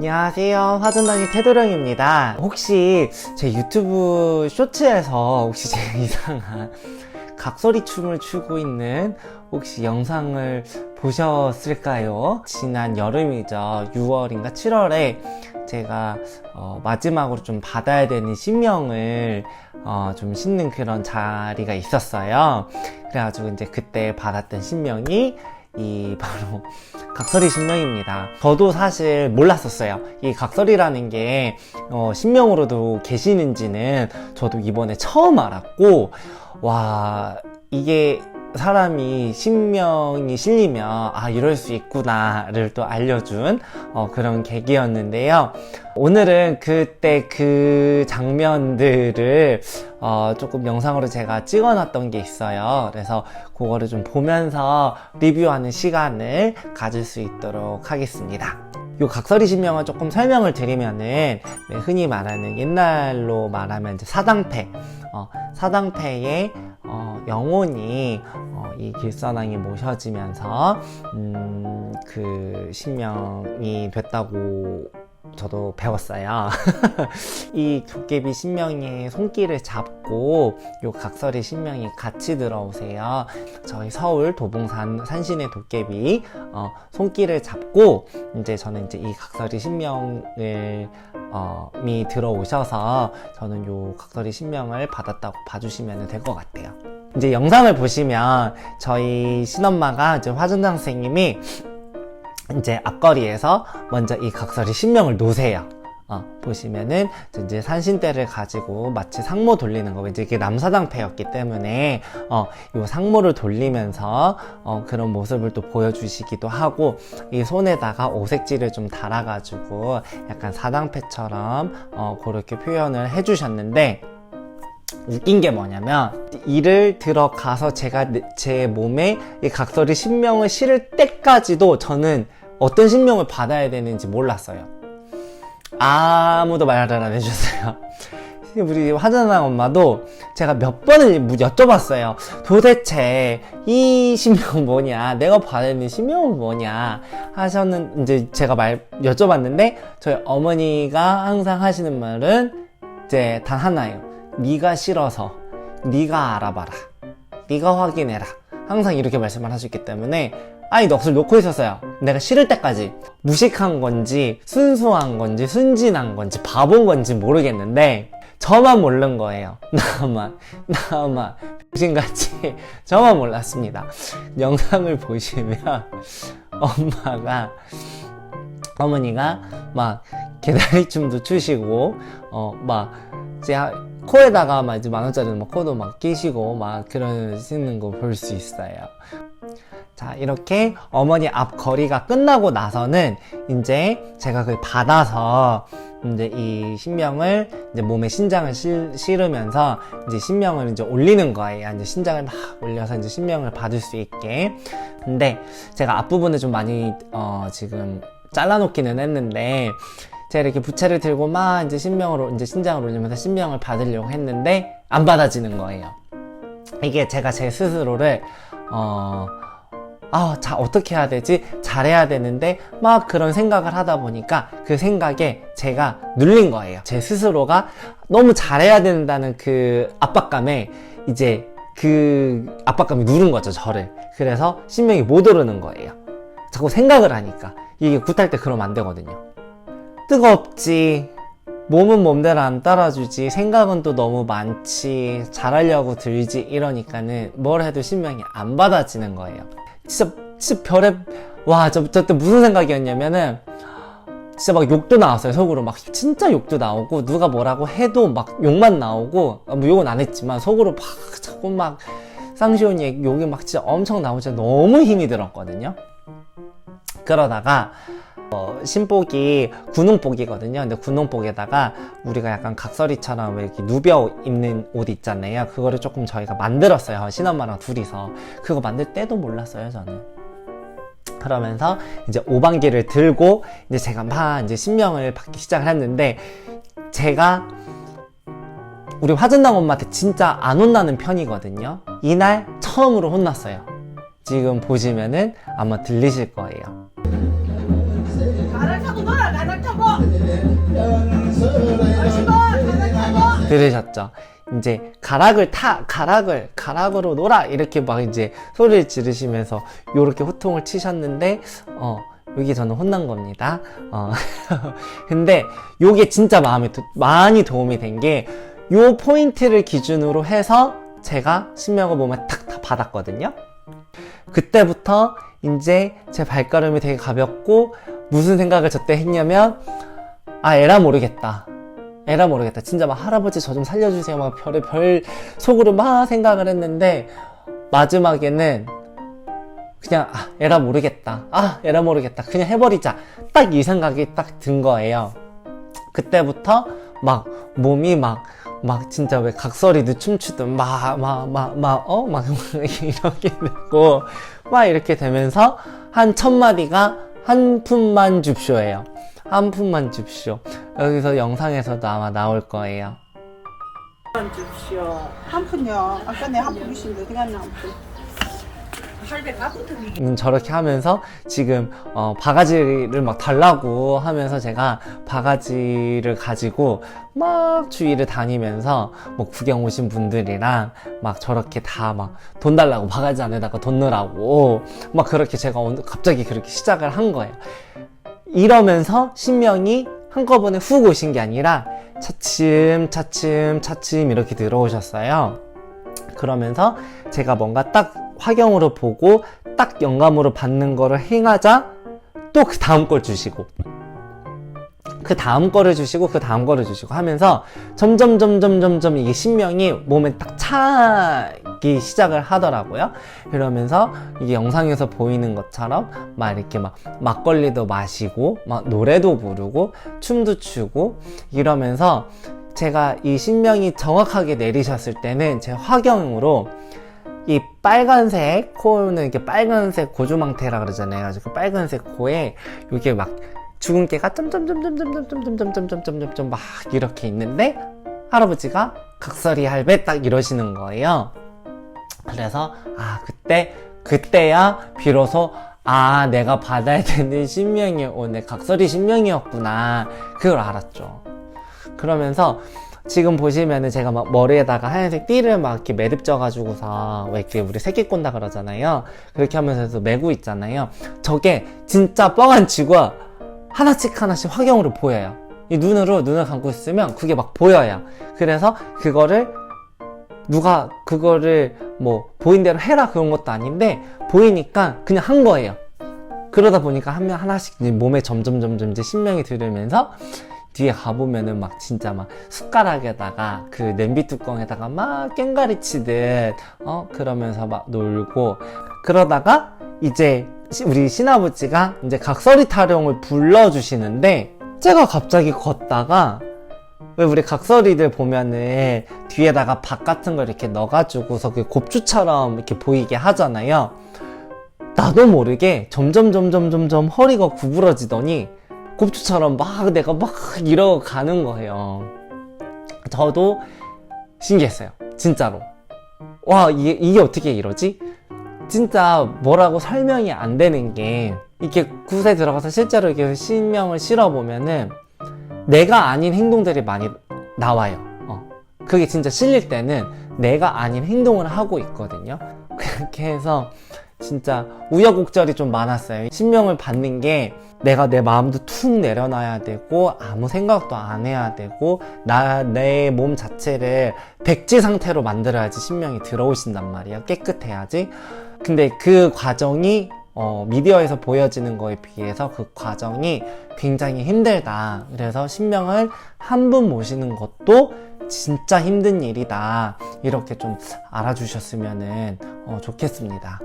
안녕하세요. 화전당의 테도령입니다. 혹시 제 유튜브 쇼츠에서 혹시 제 이상한 각소리 춤을 추고 있는 혹시 영상을 보셨을까요? 지난 여름이죠. 6월인가 7월에 제가 어, 마지막으로 좀 받아야 되는 신명을 어, 좀 신는 그런 자리가 있었어요. 그래가지고 이제 그때 받았던 신명이 이 바로 각설이 신명입니다. 저도 사실 몰랐었어요. 이 각설이라는 게 어, 신명으로도 계시는지는 저도 이번에 처음 알았고 와 이게 사람이 신명이 실리면 아 이럴 수 있구나를 또 알려준 어, 그런 계기였는데요. 오늘은 그때 그 장면들을 어, 조금 영상으로 제가 찍어놨던 게 있어요. 그래서 그거를 좀 보면서 리뷰하는 시간을 가질 수 있도록 하겠습니다. 요 각설이 신명을 조금 설명을 드리면은 네, 흔히 말하는 옛날로 말하면 사당패 어, 사당패의 어, 영혼이 어, 이 길선왕이 모셔지면서 음, 그 신명이 됐다고 저도 배웠어요. 이 도깨비 신명의 손길을 잡고 요 각설이 신명이 같이 들어오세요. 저희 서울 도봉산 산신의 도깨비 어, 손길을 잡고 이제 저는 이제 이 각설이 신명을 어, 미 들어오셔서 저는 요 각설이 신명을 받았다고 봐주시면 될 것 같아요. 이제 영상을 보시면 저희 신엄마가 이제 화전장 선생님이 이제 앞거리에서 먼저 이 각설이 신명을 놓으세요. 어, 보시면은 이제 산신대를 가지고 마치 상모 돌리는 거 이제 이게 남사당패였기 때문에 어, 요 상모를 돌리면서 어, 그런 모습을 또 보여주시기도 하고 이 손에다가 오색지를 좀 달아가지고 약간 사당패처럼 어, 그렇게 표현을 해주셨는데 웃긴 게 뭐냐면 이를 들어가서 제가 내- 제 몸에 이 각설이 신명을 실을 때까지도 저는 어떤 신명을 받아야 되는지 몰랐어요. 아무도 말을 안 해주셨어요. 우리 화전한 엄마도 제가 몇 번을 무- 여쭤봤어요. 도대체 이 신명은 뭐냐? 내가 되는 신명은 뭐냐? 하셨는 이제 제가 말 여쭤봤는데 저희 어머니가 항상 하시는 말은 이제 단 하나예요. 네가 싫어서 네가 알아봐라. 네가 확인해라. 항상 이렇게 말씀을 하셨기 때문에 아이 넋을 놓고 있었어요. 내가 싫을 때까지 무식한 건지 순수한 건지 순진한 건지 바본 건지 모르겠는데 저만 모르는 거예요. 나만 나만 정신같이 저만 몰랐습니다. 영상을 보시면 엄마가 어머니가 막 개다리춤도 추시고 어막 코에다가 막 이제 만 원짜리 막 코도 막 끼시고 막 그러시는 거 볼 수 있어요. 자, 이렇게 어머니 앞 거리가 끝나고 나서는 이제 제가 그걸 받아서 이제 이 신명을 이제 몸에 신장을 실, 실으면서 이제 신명을 이제 올리는 거예요. 이제 신장을 막 올려서 이제 신명을 받을 수 있게. 근데 제가 앞부분을 좀 많이 어, 지금 잘라놓기는 했는데 제가 이렇게 부채를 들고 막 이제 신명으로 이제 신장을 올리면서 신명을 받으려고 했는데 안 받아지는 거예요. 이게 제가 제 스스로를 어 아, 자, 어떻게 해야 되지? 잘해야 되는데, 막 그런 생각을 하다 보니까 그 생각에 제가 눌린 거예요. 제 스스로가 너무 잘해야 된다는 그 압박감에 이제 그 압박감이 누른 거죠, 저를. 그래서 신명이 못 오르는 거예요. 자꾸 생각을 하니까. 이게 굿할 때 그러면 안 되거든요. 뜨겁지. 몸은 몸대로 안 따라주지. 생각은 또 너무 많지. 잘하려고 들지. 이러니까는 뭘 해도 신명이 안 받아지는 거예요. 진짜, 진짜 별의, 와, 저, 저때 무슨 생각이었냐면은, 진짜 막 욕도 나왔어요, 속으로. 막 진짜 욕도 나오고, 누가 뭐라고 해도 막 욕만 나오고, 아, 뭐 욕은 안 했지만, 속으로 막 자꾸 막 쌍시온이 욕이 막 진짜 엄청 진짜 너무 힘이 들었거든요. 그러다가, 어, 신복이 군웅복이거든요. 근데 군웅복에다가 우리가 약간 각설이처럼 왜 이렇게 누벼 입는 옷 있잖아요. 그거를 조금 저희가 만들었어요. 신엄마랑 둘이서. 그거 만들 때도 몰랐어요, 저는. 그러면서 이제 오방기를 들고 이제 제가 막 이제 신명을 받기 시작을 했는데 제가 우리 화전당 엄마한테 진짜 안 혼나는 편이거든요. 이날 처음으로 혼났어요. 지금 보시면은 아마 들리실 거예요. 들으셨죠? 이제 가락을 타 가락을 가락으로 놀아 이렇게 막 이제 소리를 지르시면서 요렇게 호통을 치셨는데 어 여기 저는 혼난 겁니다. 어 근데 요게 진짜 마음에 도- 많이 도움이 된 게 요 포인트를 기준으로 해서 제가 신명을 몸에 탁다 받았거든요. 그때부터 이제 제 발걸음이 되게 가볍고 무슨 생각을 저때 했냐면 아 에라 모르겠다. 에라 모르겠다. 진짜 막 할아버지 저 좀 살려주세요. 막 별의 별 속으로 막 생각을 했는데 마지막에는 그냥 아 에라 모르겠다. 아 에라 모르겠다. 그냥 해버리자. 딱 이 생각이 딱 든 거예요. 그때부터 막 몸이 막막 진짜 왜 각설이도 춤추든 막 막 막 막어막 이렇게 되고 막 이렇게 되면서 한천 마디가 한 푼만 줍쇼예요. 한 푼만 줍쇼. 여기서 영상에서도 아마 나올 거예요. 주십시오. 한 푼요. 아까 내 한 푼 주신데 어디 갔나 한 푼. 음, 저렇게 하면서 지금 어, 바가지를 막 달라고 하면서 제가 바가지를 가지고 막 주위를 다니면서 뭐 구경 오신 분들이랑 막 저렇게 다 막 돈 달라고 바가지 안에다가 돈 넣으라고 막 그렇게 제가 오늘 갑자기 그렇게 시작을 한 거예요. 이러면서 신명이 한꺼번에 훅 오신 게 아니라 차츰 차츰 차츰 이렇게 들어오셨어요. 그러면서 제가 뭔가 딱 화경으로 보고 딱 영감으로 받는 거를 행하자 또 그 다음 걸 주시고 그 다음 거를 주시고 그 다음 거를 주시고 하면서 점점 점점 점점 이게 신명이 몸에 딱 차기 시작을 하더라고요. 이러면서 이게 영상에서 보이는 것처럼 막 이렇게 막 막걸리도 마시고 막 노래도 부르고 춤도 추고 이러면서 제가 이 신명이 정확하게 내리셨을 때는 제 화경으로 이 빨간색 코는 이렇게 빨간색 고주망태라 그러잖아요. 그래서 그 빨간색 코에 이게 막 죽은 개가 점점점점점점점점점점점점 막 이렇게 있는데 할아버지가 각설이 할배 딱 이러시는 거예요. 그래서 아 그때 그때야 비로소 아 내가 받아야 되는 신명이 오늘 각설이 신명이었구나 그걸 알았죠. 그러면서 지금 보시면은 제가 막 머리에다가 하얀색 띠를 막 이렇게 매듭 져가지고서 왜 이렇게 우리 새끼 꼰다 그러잖아요. 그렇게 하면서 메고 있잖아요. 저게 진짜 뻥안 치고 하나씩 하나씩 화경으로 보여요. 이 눈으로 눈을 감고 있으면 그게 막 보여요. 그래서 그거를 누가 그거를 뭐 보인 대로 해라 그런 것도 아닌데 보이니까 그냥 한 거예요. 그러다 보니까 한 명 하나씩 몸에 점점 점점 이제 신명이 들으면서 뒤에 가보면은 막 진짜 막 숟가락에다가 그 냄비 뚜껑에다가 막 깽가리 치듯 어 그러면서 막 놀고 그러다가 이제 시- 우리 신아버지가 이제 각설이 타령을 불러주시는데 제가 갑자기 걷다가 왜 우리 각설이들 보면은 뒤에다가 박 같은 걸 이렇게 넣어가지고서 그 곱추처럼 이렇게 보이게 하잖아요. 나도 모르게 점점 점점 점점 허리가 구부러지더니 곱추처럼 막 내가 막 이러고 가는 거예요. 저도 신기했어요. 진짜로. 와, 이게, 이게 어떻게 이러지? 진짜 뭐라고 설명이 안 되는 게, 이렇게 굿에 들어가서 실제로 이렇게 신명을 실어보면은, 내가 아닌 행동들이 많이 나와요. 어. 그게 진짜 실릴 때는 내가 아닌 행동을 하고 있거든요. 그렇게 해서 진짜 우여곡절이 좀 많았어요. 신명을 받는 게 내가 내 마음도 툭 내려놔야 되고 아무 생각도 안 해야 되고 나 내 몸 자체를 백지 상태로 만들어야지 신명이 들어오신단 말이에요. 깨끗해야지. 근데 그 과정이 어, 미디어에서 보여지는 거에 비해서 그 과정이 굉장히 힘들다. 그래서 신명을 한 분 모시는 것도 진짜 힘든 일이다. 이렇게 좀 알아주셨으면 어, 좋겠습니다.